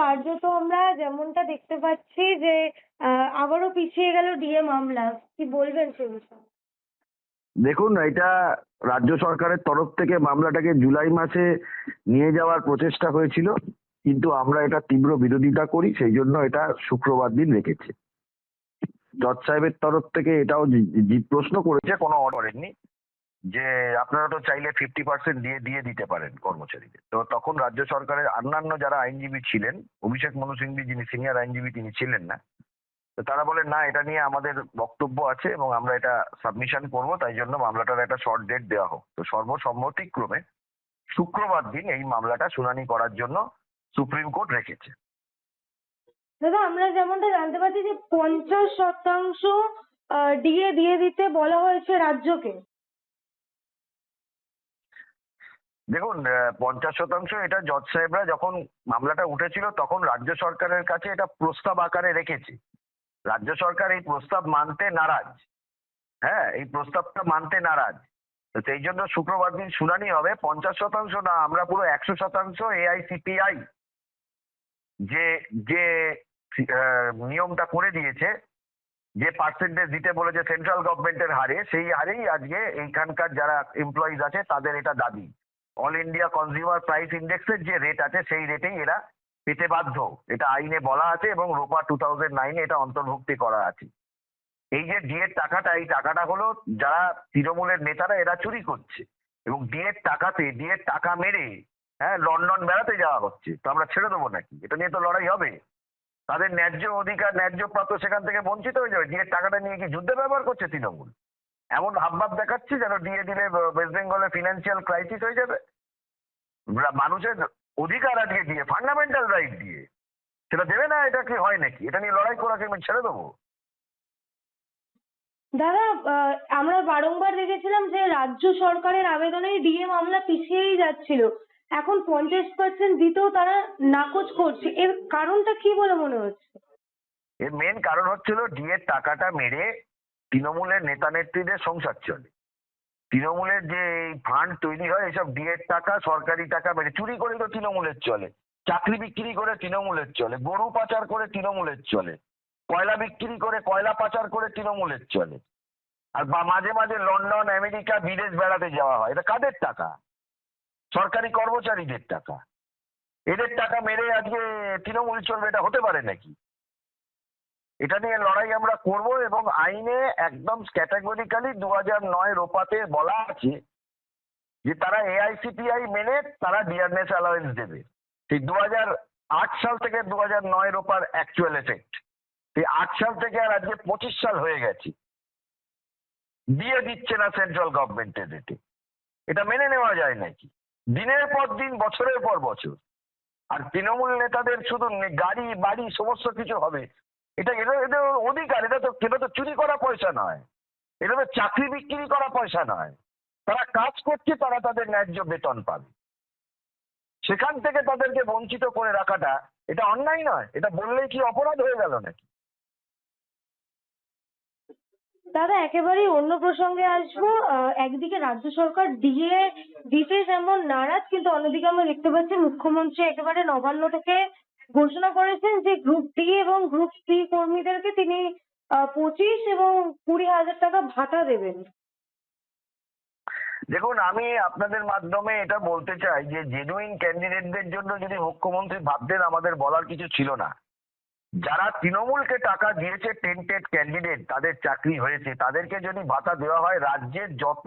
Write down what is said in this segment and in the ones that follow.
কার্যত আমরা যেমনটা দেখতে পাচ্ছি যে আবারও পিছিয়ে গেল ডিএ মামলা কি বলবেন সে দেখুন, এটা রাজ্য সরকারের তরফ থেকে মামলাটাকে জুলাই মাসে নিয়ে যাওয়ার প্রচেষ্টা হয়েছিল, কিন্তু আমরা এটা তীব্র বিরোধিতা করি, সেই জন্য এটা শুক্রবার দিন রেখেছে। জজ সাহেবের তরফ থেকে এটাও প্রশ্ন করেছে, কোনো অর্ডার করেননি। যে আপনারা তো চাইলে ফিফটি পার্সেন্ট দিয়ে দিয়ে দিতে পারেন কর্মচারীদের। তো তখন রাজ্য সরকারের অন্যান্য যারা আইনজীবী ছিলেন, অভিষেক মনু সিংভি যিনি সিনিয়র আইনজীবী তিনি ছিলেন না, তো তারা বলেন, না, এটা নিয়ে আমাদের বক্তব্য আছে এবং আমরা এটা সাবমিশন করব, তাই জন্য মামলাটার একটা শর্ট ডেট দেওয়া হোক। তো সর্বসম্মতিক্রমে শুক্রবার দিন এই মামলাটা শুনানি করার জন্য সুপ্রিম কোর্ট রেখেছে। দাদা, আমরা যেমনটা জানতে পারছি যে পঞ্চাশ শতাংশ ডিএ দিয়ে দিতে বলা হয়েছে রাজ্যকে। দেখুন পঞ্চাশ শতাংশ এটা জজ সাহেবরা যখন মামলাটা উঠেছিল তখন রাজ্য সরকারের কাছে এটা প্রস্তাব আকারে রেখেছে। রাজ্য সরকার এই প্রস্তাব মানতে নারাজ। হ্যাঁ এই প্রস্তাবটা মানতে নারাজ। তো সেই জন্য শুক্রবার দিন শুনানি হবে। পঞ্চাশ শতাংশ না, আমরা পুরো একশো শতাংশ এআইসিপিআই যে যে নিয়মটা করে দিয়েছে, যে পার্সেন্টেজ দিতে বলেছে সেন্ট্রাল গভর্নমেন্টের হারে, সেই হারেই আজকে এইখানকার যারা এমপ্লয়িজ আছে তাদের এটা দাবি। অল ইন্ডিয়া কনজিউমার প্রাইস ইন্ডেক্সের যে রেট আছে, সেই রেটেই এরা পেতে বাধ্য। এটা আইনে বলা আছে এবং রোপা টু থাউজেন্ড নাইনে এটা অন্তর্ভুক্তি করা আছে। এই যে ডিএর টাকাটা, এই টাকাটা হলো যারা তৃণমূলের নেতারা, এরা চুরি করছে। এবং ডিএর টাকাতে ডিএর টাকা মেরে হ্যাঁ লন্ডন বেড়াতে যাওয়া হচ্ছে। তো আমরা ছেড়ে দেবো নাকি? এটা নিয়ে তো লড়াই হবে। তাদের ন্যায্য অধিকার, ন্যায্য প্রাপ্ত সেখান থেকে বঞ্চিত হয়ে যাবে। ডিএর টাকাটা নিয়ে কি যুদ্ধে ব্যবহার করছে তৃণমূল? এমন হাবভাব দেখাচ্ছে যেন ডিএ দিলে ওয়েস্ট বেঙ্গলে ফিনান্সিয়াল ক্রাইসিস হয়ে যাবে। মানুষের অধিকার আজকে দিয়ে ফান্ডামেন্টাল রাইট দিয়ে। সেটা দেবে না এটা কি হয় নাকি? এটা নিয়ে লড়াই করাকে আমি ছেড়ে দেবো? দাদা আমরা বারংবার দেখেছিলাম যে রাজ্য সরকারের আবেদনে ডিএ মামলা পিছিয়েই যাচ্ছিল। এখন পঞ্চাশ পার্সেন্ট দিতেও তারা নাকচ করছে। এর কারণটা কি বলে মনে হচ্ছে? এর মেন কারণ হচ্ছিল ডিএর টাকাটা মেরে তৃণমূলের নেতা নেত্রীদের সংসার চলে। তৃণমূলের যে এই ফান্ড তৈরি হয়, এসব ডিএর টাকা, সরকারি টাকা মেরে চুরি করে তো তৃণমূলের চলে। চাকরি বিক্রি করে তৃণমূলের চলে। গরু পাচার করে তৃণমূলের চলে। কয়লা বিক্রি করে কয়লা পাচার করে তৃণমূলের চলে। আর বা মাঝে মাঝে লন্ডন, আমেরিকা, বিদেশ বেড়াতে যাওয়া হয়। এটা কাদের টাকা? সরকারি কর্মচারীদের টাকা। এদের টাকা মেরে আজকে তৃণমূল চলবে, এটা হতে পারে নাকি? এটা নিয়ে লড়াই আমরা করব এবং আইনে একদম ক্যাটাগরিক্যালি দু হাজার নয় রোপাতে বলা আছে যে তারা এআইসিপিআই মেনে তারা ডিয়ারনেস অ্যালাউন্স দেবে। সেই দু আট সাল থেকে দু হাজার নয় রোপার অ্যাকচুয়াল এফেক্ট সেই আট সাল থেকে আর আজকে পঁচিশ সাল হয়ে গেছে। দিয়ে দিচ্ছে না সেন্ট্রাল গভর্নমেন্টের রেটে এটা মেনে নেওয়া যায় নাকি? দিনের পর দিন, বছরের পর বছর। আর তৃণমূল নেতাদের শুধু গাড়ি, বাড়ি, সমস্ত কিছু হবে। এটা এটা এটা অধিকার, এটা তো এটা তো চুরি করা পয়সা নয়। এটা তো চাকরি বিক্রি করা পয়সা নয়। তারা কাজ করছে, তারা তাদের ন্যায্য বেতন পাবে। সেখান থেকে তাদেরকে বঞ্চিত করে রাখাটা এটা অন্যায় নয়। এটা বললেই কি অপরাধ হয়ে গেল নাকি? দাদা, একেবারেই অন্য প্রসঙ্গে আসব। একদিকে রাজ্য সরকার দিয়ে দিতে যেমন নারাজ, কিন্তু অন্যদিকে আমরা দেখতে পাচ্ছি মুখ্যমন্ত্রী একেবারে নবান্ন থেকে ঘোষণা করেছেন যে গ্রুপ ডি এবং গ্রুপ সি কর্মীদেরকে তিনি পঁচিশ এবং কুড়ি হাজার টাকা ভাতা দেবেন। দেখুন, আমি আপনাদের মাধ্যমে এটা বলতে চাই যে জেনুইন ক্যান্ডিডেটদের জন্য যদি মুখ্যমন্ত্রী ভাবতেন, আমাদের বলার কিছু ছিল না। যারা তৃণমূলকে টাকা দিয়েছে টেন্টেড ক্যান্ডিডেট তাদের চাকরি হয়েছে। তাদেরকে যদি ভাতা দেওয়া হয়, রাজ্যের যত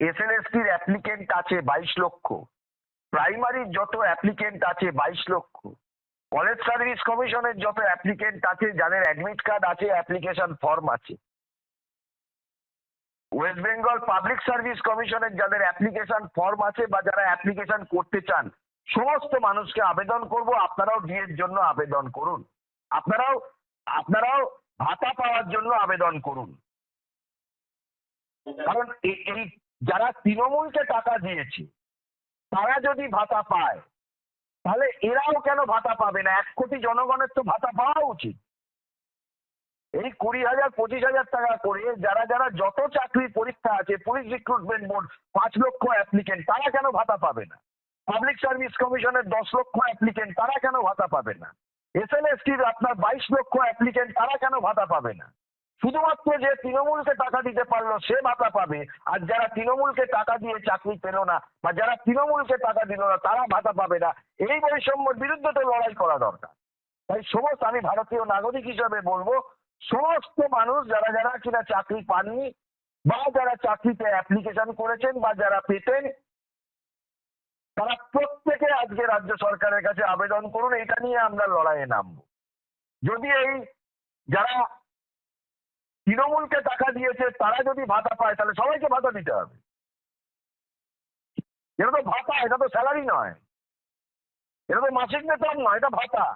এসএলএসটির অ্যাপ্লিকেন্ট আছে, বাইশ লক্ষ প্রাইমারির যত অ্যাপ্লিকেন্ট আছে বাইশ লক্ষ, কলেজ সার্ভিস কমিশনের যত অ্যাপ্লিকেন্ট আছে, যাদের অ্যাডমিট কার্ড আছে, অ্যাপ্লিকেশন ফর্ম আছে। ওয়েস্ট বেঙ্গল পাবলিক সার্ভিস কমিশনের যাদের অ্যাপ্লিকেশন ফর্ম আছে বা যারা অ্যাপ্লিকেশন করতে চান, সমস্ত মানুষকে আবেদন করব, আপনারাও ডিএর জন্য আবেদন করুন। আপনারাও আপনারাও ভাতা পাওয়ার জন্য আবেদন করুন। কারণ এই, যারা তৃণমূলকে টাকা দিয়েছে তারা যদি ভাতা পায়, তাহলে এরাও কেন ভাতা পাবে না? এক কোটি জনগণের তো ভাতা পাওয়া উচিত। এই কুড়ি হাজার, পঁচিশ হাজার টাকা করে যারা যারা যত চাকরির পরীক্ষা আছে, পুলিশ রিক্রুটমেন্ট বোর্ড পাঁচ লক্ষ অ্যাপ্লিকেন্ট তারা কেন ভাতা পাবে না? পাবলিক সার্ভিস কমিশনের দশ লক্ষ অ্যাপ্লিকেন্ট তারা কেন ভাতা পাবে না? এসএলএসটির আপনার বাইশ লক্ষ অ্যাপ্লিকেন্ট তারা কেন ভাতা পাবে না? শুধুমাত্র যে তৃণমূলকে টাকা দিতে পারল, সে ভাতা পাবে। আর যারা তৃণমূলকে টাকা দিয়ে চাকরি পেল না, বা যারা তৃণমূলকে টাকা দিল না, তারা ভাতা পাবে না। এই বৈষম্যের বিরুদ্ধে তো লড়াই করা দরকার। তাই সমস্ত, আমি ভারতীয় নাগরিক হিসেবে বলব, সমস্ত মানুষ, যারা যারা কিনা চাকরি পাননি, বা যারা চাকরিতে অ্যাপ্লিকেশন করেছেন, বা যারা পেতেন, তারা প্রত্যেকে আজকে রাজ্য সরকারের কাছে আবেদন করুন এটা নিয়ে আমরা লড়াইয়ে নামবো। যদি এই যারা তৃণমূলকে টাকা দিয়েছে, তারা যদি ভাতা পায়, তাহলে সবাইকে ভাতা দিতে হবে। এটা তো ভাতা, এটা তো স্যালারি নয়। এটা তো মাসিক বেতন নয়, এটা ভাতা।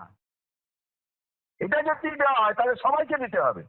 এটা যদি দেওয়া হয়, তাহলে সবাইকে দিতে হবে।